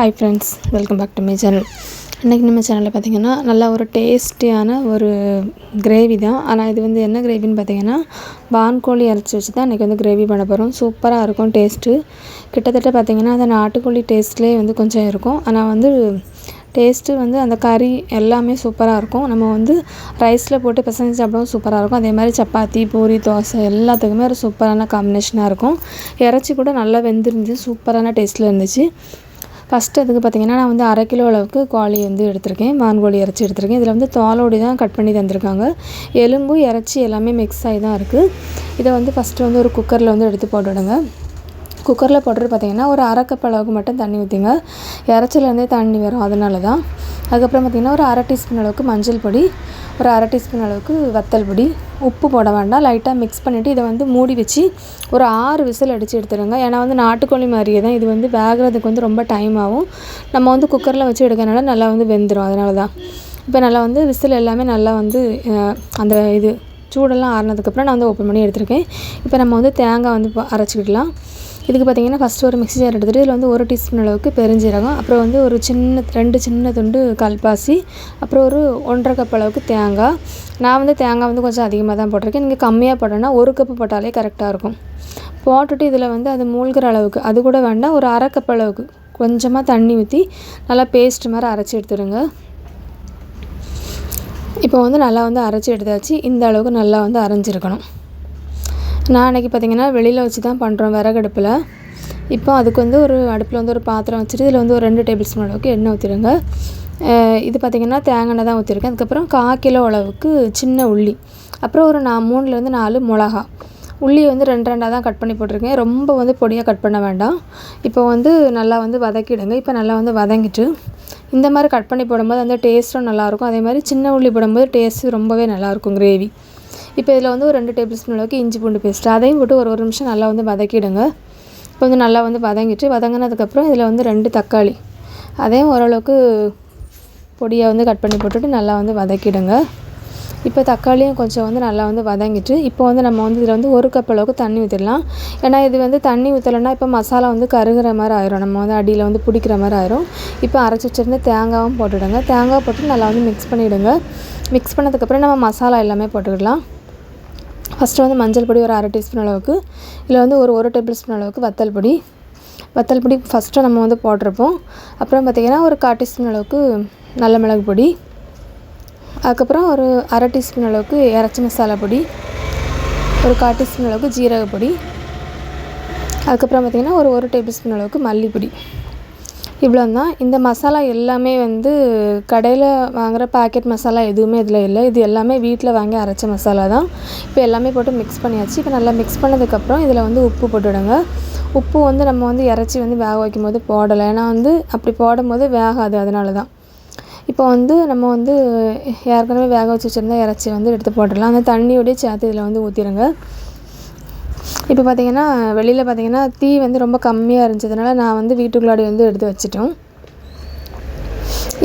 Hi friends welcome back to my channel இன்றைக்கி நம்ம சேனலில் பார்த்திங்கன்னா நல்லா ஒரு டேஸ்டியான ஒரு கிரேவி தான். ஆனால் இது வந்து என்ன கிரேவின்னு பார்த்தீங்கன்னா வான்கோழி அரைச்சி வச்சு தான் இன்றைக்கி வந்து கிரேவி பண்ண போகிறோம் சூப்பராக இருக்கும் டேஸ்ட்டு கிட்டத்தட்ட பார்த்திங்கன்னா அந்த நாட்டுக்கோழி டேஸ்ட்லேயே வந்து கொஞ்சம் இருக்கும். ஆனால் வந்து டேஸ்ட்டு வந்து அந்த கறி எல்லாமே சூப்பராக இருக்கும். நம்ம வந்து ரைஸில் போட்டு பிசைஞ்சு சாப்பிடவும் சூப்பராக இருக்கும். அதே மாதிரி சப்பாத்தி பூரி தோசை எல்லாத்துக்குமே ஒரு சூப்பரான காம்பினேஷனாக இருக்கும். இறச்சி கூட நல்லா வெந்திருந்துச்சு. சூப்பரான டேஸ்ட்டில் இருந்துச்சு. ஃபஸ்ட்டு அதுக்கு பார்த்திங்கன்னா நான் வந்து அரை கிலோ அளவுக்கு கோழி வந்து எடுத்திருக்கேன். மான்கோழி இறச்சி எடுத்திருக்கேன். இதில் வந்து தோலோடி தான் கட் பண்ணி தந்திருக்காங்க. எலும்பு இறச்சி எல்லாமே மிக்ஸ் ஆகி தான் இருக்குது இதை வந்து ஃபஸ்ட்டு வந்து ஒரு குக்கரில் வந்து எடுத்து போட்டுவிடுங்க. குக்கரில் போட்டுட்டு பார்த்தீங்கன்னா ஒரு அரை கப் அளவுக்கு மட்டும் தண்ணி ஊற்றிங்க இறச்சிலேருந்தே தண்ணி வரும். அதனால தான் அதுக்கப்புறம் பார்த்திங்கன்னா ஒரு அரை டீஸ்பூன் அளவுக்கு மஞ்சள் பொடி. ஒரு அரை டீஸ்பூன் அளவுக்கு வத்தல் பொடி உப்பு போட வேண்டாம். லைட்டாக மிக்ஸ் பண்ணிவிட்டு இதை வந்து மூடி வச்சு ஒரு ஆறு விசில் அடித்து எடுத்துருங்க ஏன்னா வந்து நாட்டுக்கோழி மாதிரியே தான் இது வந்து வேகிறதுக்கு வந்து ரொம்ப டைம் ஆகும். நம்ம வந்து குக்கரில் வச்சு எடுக்கிறனால நல்லா வந்து வெந்துடும் அதனால தான். இப்போ நல்லா வந்து விசில் எல்லாமே நல்லா வந்து அந்த இது சூடெல்லாம் ஆறினதுக்கப்புறம் நான் வந்து ஓப்பன் பண்ணி எடுத்திருக்கேன். இப்போ நம்ம வந்து தேங்காய் வந்து அரைச்சிக்கிடலாம். இதுக்கு பார்த்திங்கன்னா ஃபஸ்ட்டு ஒரு மிக்ஸி ஜார் எடுத்துகிட்டு இதில் வந்து ஒரு டீஸ்பூன் அளவுக்கு பெருஞ்சீரகம் அப்புறம் வந்து ஒரு சின்ன ரெண்டு சின்ன துண்டு கல்பாசி அப்புறம் ஒரு ஒன்றரை கப் அளவுக்கு தேங்காய். நான் வந்து தேங்காய் வந்து கொஞ்சம் அதிகமாக தான் போட்டிருக்கேன். நீங்கள் கம்மியாக போட்டோன்னா ஒரு கப்பு போட்டாலே கரெக்டாக இருக்கும். போட்டுட்டு இதில் வந்து அது மூழ்கிற அளவுக்கு அது கூட வேண்டாம் ஒரு அரை கப் அளவுக்கு கொஞ்சமாக தண்ணி ஊற்றி நல்லா பேஸ்ட் மாதிரி அரைச்சி எடுத்துடுங்க. இப்போ வந்து நல்லா வந்து அரைச்சி எடுத்தாச்சு. இந்த அளவுக்கு நல்லா வந்து அரைஞ்சிருக்கணும். நான் அன்றைக்கி பார்த்திங்கன்னா வெளியில் வச்சு தான் பண்ணுறோம் விறகடுப்பில். இப்போ அதுக்கு வந்து ஒரு அடுப்பில் வந்து ஒரு பாத்திரம் வச்சுட்டு இதில் வந்து ஒரு ரெண்டு டேபிள் ஸ்பூன் அளவுக்கு எண்ணெய் ஊற்றிடுங்க இது பார்த்திங்கன்னா தேங்காய் தான் ஊற்றிருக்கேன் அதுக்கப்புறம் கால் கிலோ அளவுக்கு சின்ன உள்ளி. அப்புறம் ஒரு நான் மூணுலேருந்து நாலு மிளகா. உள்ளியை வந்து ரெண்டு ரெண்டாக தான் கட் பண்ணி போட்டிருக்கேன். ரொம்ப வந்து பொடியாக கட் பண்ண வேண்டாம். இப்போ வந்து நல்லா வந்து வதக்கிடுங்க. இப்போ நல்லா வந்து வதங்கிட்டு இந்த மாதிரி கட் பண்ணி போடும்போது அந்த டேஸ்ட்டும் நல்லாயிருக்கும் அதே மாதிரி சின்ன உள்ளி போடும்போது டேஸ்ட்டு ரொம்பவே நல்லாயிருக்கும் கிரேவி. இப்போ இதில் வந்து ஒரு ரெண்டு டேபிள் ஸ்பூன் அளவுக்கு இஞ்சி பூண்டு பேஸ்ட்டு. அதையும் போட்டு ஒரு ஒரு நிமிஷம் நல்லா வந்து வதக்கிடுங்க. இப்போ வந்து நல்லா வந்து வதங்கிட்டு வதங்கினதுக்கப்புறம் இதில் வந்து ரெண்டு தக்காளி. அதையும் ஓரளவுக்கு பொடியை வந்து கட் பண்ணி போட்டுட்டு நல்லா வந்து வதக்கிடுங்க. இப்போ தக்காளியும் கொஞ்சம் வந்து நல்லா வந்து வதங்கிட்டு இப்போ வந்து நம்ம வந்து இதில் வந்து ஒரு கப் அளவுக்கு தண்ணி ஊற்றிடலாம் ஏன்னா இது வந்து தண்ணி ஊற்றலைன்னா இப்போ மசாலா வந்து கருகிற மாதிரி ஆயிரும். நம்ம வந்து அடியில் வந்து பிடிக்கிற மாதிரி ஆயிரும். இப்போ அரைச்சி வச்சுருந்து தேங்காயும் போட்டுவிடுங்க தேங்காய் போட்டு நல்லா வந்து மிக்ஸ் பண்ணிவிடுங்க மிக்ஸ் பண்ணதுக்கப்புறம் நம்ம மசாலா எல்லாமே போட்டுக்கிடலாம் ஃபஸ்ட்டு வந்து மஞ்சள் பொடி ஒரு அரை டீஸ்பூன் அளவுக்கு இதில் வந்து ஒரு ஒரு டேபிள் ஸ்பூன் அளவுக்கு வத்தல் பொடி. வத்தல் பொடி ஃபஸ்ட்டு நம்ம வந்து போட்டிருப்போம். அப்புறம் பார்த்திங்கன்னா ஒரு கால் டீஸ்பூன் அளவுக்கு நல்ல மிளகு பொடி. அதுக்கப்புறம் ஒரு அரை டீஸ்பூன் அளவுக்கு இறச்சி மசாலா பொடி. ஒரு கால் டீஸ்பூன் அளவுக்கு ஜீரக பொடி. அதுக்கப்புறம் பார்த்திங்கன்னா ஒரு ஒரு டேபிள் ஸ்பூன் அளவுக்கு மல்லிப்பொடி. இவ்வளோ தான் இந்த மசாலா எல்லாமே வந்து கடையில் வாங்குகிற பேக்கெட் மசாலா எதுவுமே இதில் இல்லை. இது எல்லாமே வீட்டில் வாங்கி அரைச்ச மசாலா தான். இப்போ எல்லாமே போட்டு மிக்ஸ் பண்ணியாச்சு. இப்போ நல்லா மிக்ஸ் பண்ணதுக்கப்புறம் இதில் வந்து உப்பு போட்டுவிடுங்க உப்பு வந்து நம்ம வந்து இறச்சி வந்து வேக வைக்கும் போது போடலை. ஏன்னா வந்து அப்படி போடும்போது வேகாது. அதனால தான் இப்போ வந்து நம்ம வந்து ஏற்கனவே வேக வச்சு வச்சுருந்தா இறச்சி வந்து எடுத்து போட்டுடலாம். அந்த தண்ணியோடய சேர்த்து இதில் வந்து ஊற்றிடுங்க இப்போ பார்த்திங்கன்னா வெளியில் பார்த்திங்கன்னா தீ வந்து ரொம்ப கம்மியாக இருந்துச்சதுனால நான் வந்து வீட்டுக்குள்ளாடி வந்து எடுத்து வச்சிட்டோம்.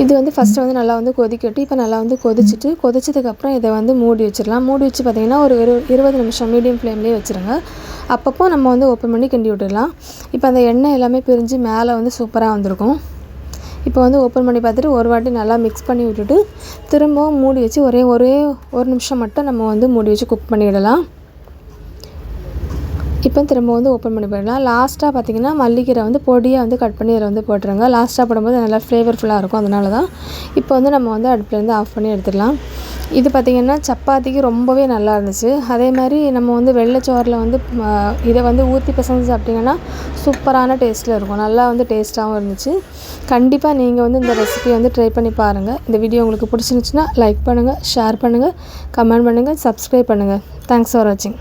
இது வந்து ஃபஸ்ட்டு வந்து நல்லா வந்து கொதிக்கட்டு இப்போ நல்லா வந்து கொதிச்சுட்டு கொதிச்சதுக்கப்புறம் இதை வந்து மூடி வச்சிடலாம். மூடி வச்சு பார்த்திங்கன்னா ஒரு இரு இருபது நிமிஷம் மீடியம் ஃப்ளேம்லேயே வச்சுருங்க. அப்பப்போ நம்ம வந்து ஓப்பன் பண்ணி கிண்டி விட்டுடலாம். இப்போ அந்த எண்ணெய் எல்லாமே பிரிஞ்சு மேலே வந்து சூப்பராக வந்திருக்கும். இப்போ வந்து ஓப்பன் பண்ணி பார்த்துட்டு ஒரு வாட்டி நல்லா மிக்ஸ் பண்ணி விட்டுட்டு திரும்பவும் மூடி வச்சு ஒரே ஒரே ஒரு நிமிஷம் மட்டும் நம்ம வந்து மூடி வச்சு குக் பண்ணிவிடலாம் இப்போ திரும்ப வந்து ஓப்பன் பண்ணி போயிடலாம். லாஸ்ட்டாக பார்த்தீங்கன்னா மல்லிக்கீரை வந்து பொடியாக வந்து கட் பண்ணி அதில் வந்து போட்டுருங்க. லாஸ்ட்டாக போடும்போது நல்லா ஃப்ளேவர்ஃபுல்லாக இருக்கும் அதனால தான் இப்போ வந்து நம்ம வந்து அடுப்புலேருந்து ஆஃப் பண்ணி எடுத்துடலாம் இது பார்த்திங்கன்னா சப்பாத்திக்கு ரொம்பவே நல்லா இருந்துச்சு. அதே மாதிரி நம்ம வந்து வெள்ளைச்சோரில் வந்து இதை வந்து ஊற்றி பிசைஞ்சு சாப்பிட்டிங்கன்னா சூப்பரான டேஸ்ட்டில் இருக்கும். நல்லா வந்து டேஸ்ட்டாகவும் இருந்துச்சு. கண்டிப்பாக நீங்கள் வந்து இந்த ரெசிபி வந்து ட்ரை பண்ணி பாருங்கள் இந்த வீடியோ உங்களுக்கு பிடிச்சிருந்துச்சுன்னா லைக் பண்ணுங்கள் ஷேர் பண்ணுங்கள் கமெண்ட் பண்ணுங்கள் சப்ஸ்கிரைப் பண்ணுங்கள் தேங்க்ஸ் ஃபார் வாட்சிங்